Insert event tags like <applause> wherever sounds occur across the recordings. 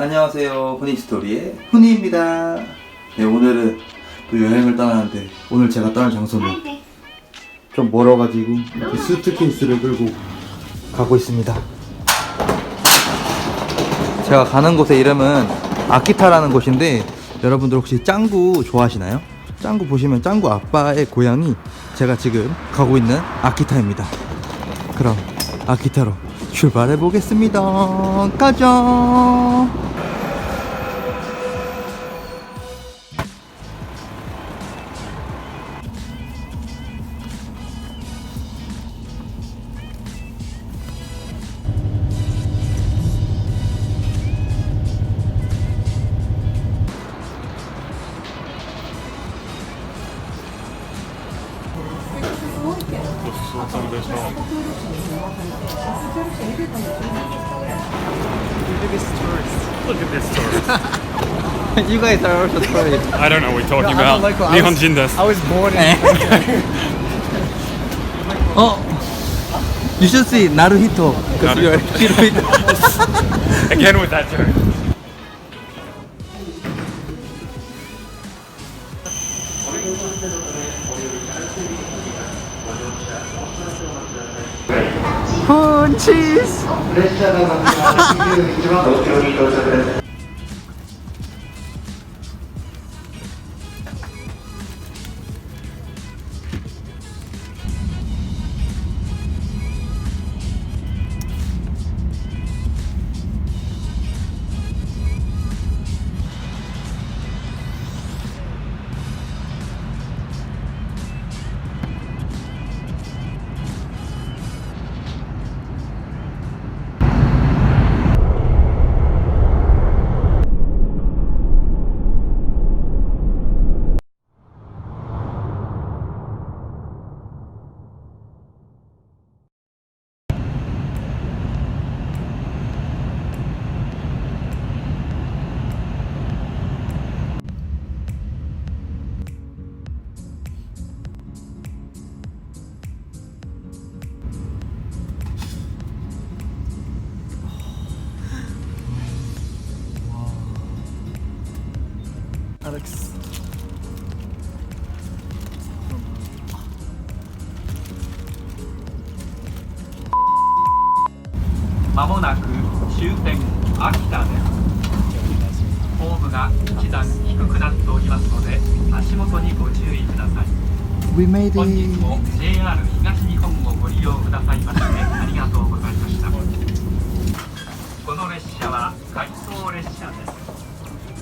안녕하세요. 후니스토리의 후니입니다. 네, 오늘은 또 여행을 떠나는데 오늘 제가 떠날 장소는 좀 멀어가지고 이렇게 수트케이스를 끌고 가고 있습니다. 제가 가는 곳의 이름은 아키타라는 곳인데 여러분들 혹시 짱구 좋아하시나요? 짱구 보시면 짱구 아빠의 고향이 제가 지금 가고 있는 아키타입니다. 그럼 아키타로 출발해 보겠습니다. 가자. Look at this tourist. Look at this tourist. you guys are also tourists. I don't know what you're talking No, I'm about. not local. I Nihon was- desu. I was born in. <laughs> Oh, you should see Naruhito because you are Hirohito. Again with that joke. Punches. <laughs> Alex. まもなく終点秋田ですホームが一段低くなっておりますので足元にご注意ください We made 本日.も JR 東日本をご利用くださいましてありがとうございましたこの列車は回送列車です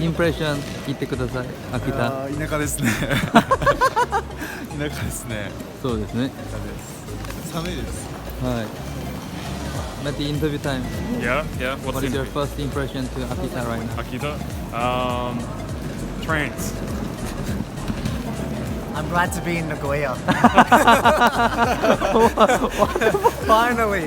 インプレッション言ってください秋田あー田舎ですね。田舎ですね。そうですね田舎です。寒いです。はいマ<laughs> ティインタビュータイム Yeah, yeah. What's What is in your first impression to Akita right now? Akita? Um, trains. <laughs> I'm glad to be in Nagoya. <laughs> Finally.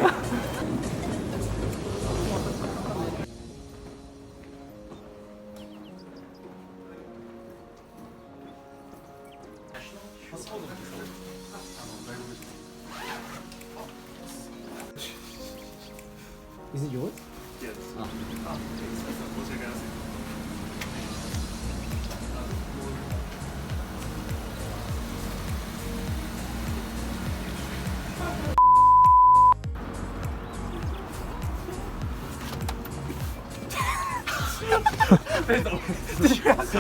Is it yours? Yes. Ah. Ah.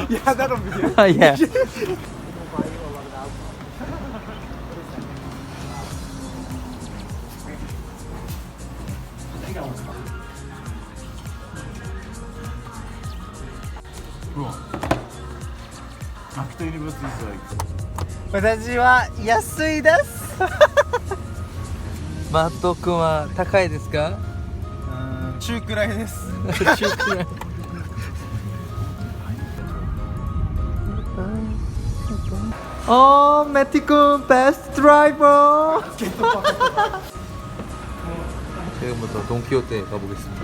yeah, that'll be good. yeah. 私は安いです。<laughs> マット君は高いですか中くらいです。中くらい 어, 매티군 베스트 드라이버. <laughs> 지금부터 돈키호테 가보겠습니다.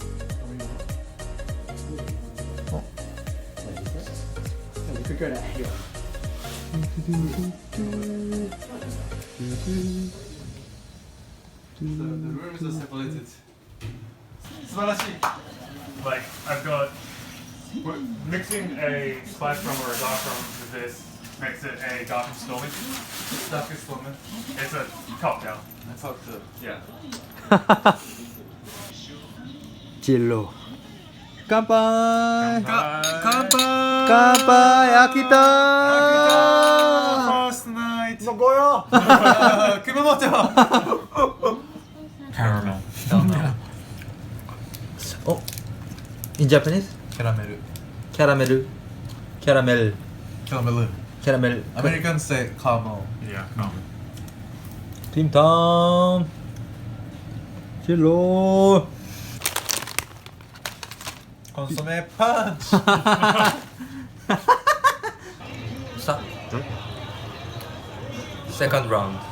good at here. The, the rooms are separated. Subarashi! Like, I've got. Mixing a spice from or a dark from with this makes it a dark and Stormy. Dark and Stormy. It's a cocktail. I thought so. Yeah. <laughs> Jello. 乾杯乾杯乾杯秋田ファーストナイトのごよ熊本 <laughs> Caramel. Caramel. Oh In Japanese? キャラメルキャラメルキャラメルキャラメルキャラメル Americans say caramel. Yeah, caramel. Team Tom. Hello consomme punch. <laughs> Second round.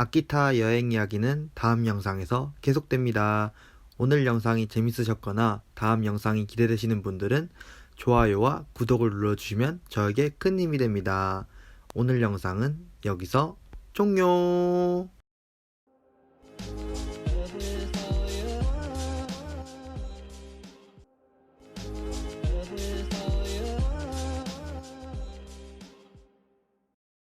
아키타 여행 이야기는 다음 영상에서 계속됩니다. 오늘 영상이 재밌으셨거나 다음 영상이 기대되시는 분들은 좋아요와 구독을 눌러주시면 저에게 큰 힘이 됩니다. 오늘 영상은 여기서 종료!